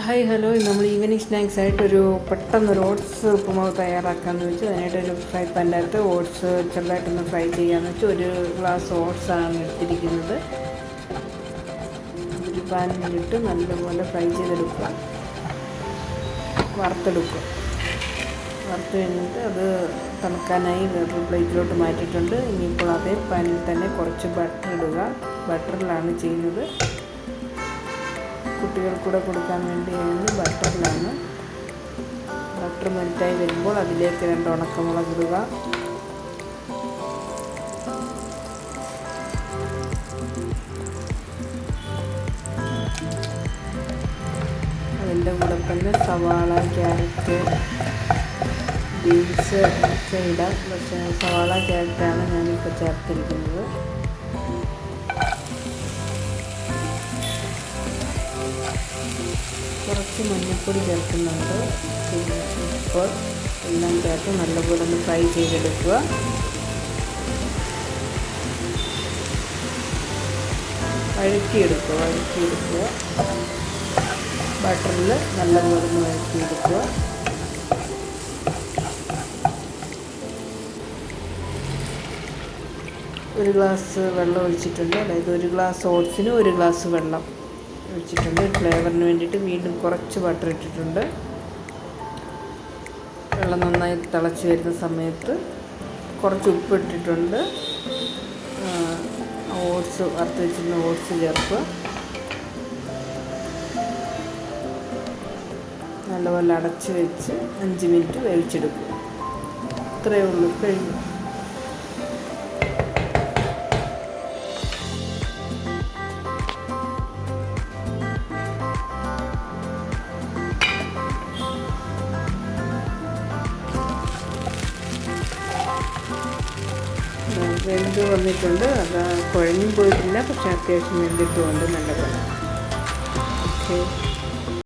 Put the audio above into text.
Hi hello നമ്മൾ evening snacks ആയിട്ടൊരു പെട്ടെന്നൊരു ഓട്സ് ഉപ്പുമാവ് തയ്യാറാക്കാമെന്ന് വെച്ചു. അതിനായിട്ടൊരു ഫ്രൈ പാനിനകത്ത് ഓട്സ് ചെറുതായിട്ടൊന്ന് ഫ്രൈ ചെയ്യാമെന്ന് വെച്ചാൽ ഒരു ഗ്ലാസ് ഓട്സ് ആണ് എടുത്തിരിക്കുന്നത്. ഒരു പാനിലിട്ട് നല്ലപോലെ ഫ്രൈ ചെയ്തെടുക്കുക. വറുത്തെടുക്കുക. വറുത്ത് കഴിഞ്ഞിട്ട് അത് തണുക്കാനായി വേറൊരു പ്ലേറ്റിലോട്ട് മാറ്റിയിട്ടുണ്ട്. ഇനിയിപ്പോൾ അതേ പാനിൽ തന്നെ കുറച്ച് ബട്ടർ ഇടുക. ബട്ടറിലാണ് ചെയ്യുന്നത്. കുട്ടികൾക്കൂടെ കൊടുക്കാൻ വേണ്ടിയാണ് ബട്ടറിലാണ് ബട്ടർ മെൽറ്റായി വരുമ്പോൾ അതിലേക്ക് രണ്ട് ഉണക്കമുളക് ഇടുക. അതിന്റെ കൂടെ തന്നെ സവാള ക്യാരറ്റ് ബീൻസ് ഒക്കെ ഇടാം. പക്ഷേ സവാള ക്യാരറ്റാണ് ഞാനിപ്പോൾ ചേർത്തിരിക്കുന്നത്. കുറച്ച് മഞ്ഞൾപ്പൊടി ചേർക്കുന്നുണ്ട്. പിന്നെ ഉപ്പ് എല്ലാം ചേർത്ത് നല്ലപോലെ ഒന്ന് ഫ്രൈ ചെയ്തെടുക്കുക. വഴറ്റിയെടുക്കുക വഴറ്റിയെടുക്കുക. ബട്ടറിൽ നല്ലപോലെ ഒന്ന് വഴറ്റിയെടുക്കുക. ഒരു ഗ്ലാസ് വെള്ളം ഒഴിച്ചിട്ടുണ്ട്. അതായത് ഒരു ഗ്ലാസ് ഓട്സിന് ഒരു ഗ്ലാസ് വെള്ളം. ഒഴിച്ചിട്ടുണ്ട്. ഫ്ലേവറിന് വേണ്ടിയിട്ട് വീണ്ടും കുറച്ച് ബട്ടർ ഇട്ടിട്ടുണ്ട്. വെള്ളം നന്നായി തിളച്ച് വരുന്ന സമയത്ത് കുറച്ച് ഉപ്പ് ഇട്ടിട്ടുണ്ട്. ഓട്സ് വറുത്ത് വെച്ചിരുന്ന ഓട്സ് ചേർക്കുക. നല്ലപോലെ അടച്ച് വെച്ച് അഞ്ച് മിനിറ്റ് വേവിച്ചെടുക്കുക. ഇത്രയേ ഉള്ളൂ. കഴിഞ്ഞു. വെന്ത് വന്നിട്ടുണ്ട്. അത് കുഴഞ്ഞും പോയിട്ടില്ല. പക്ഷെ അത്യാവശ്യം വെന്തിട്ടുമുണ്ട്. നല്ലപോലെ ഓക്കെ.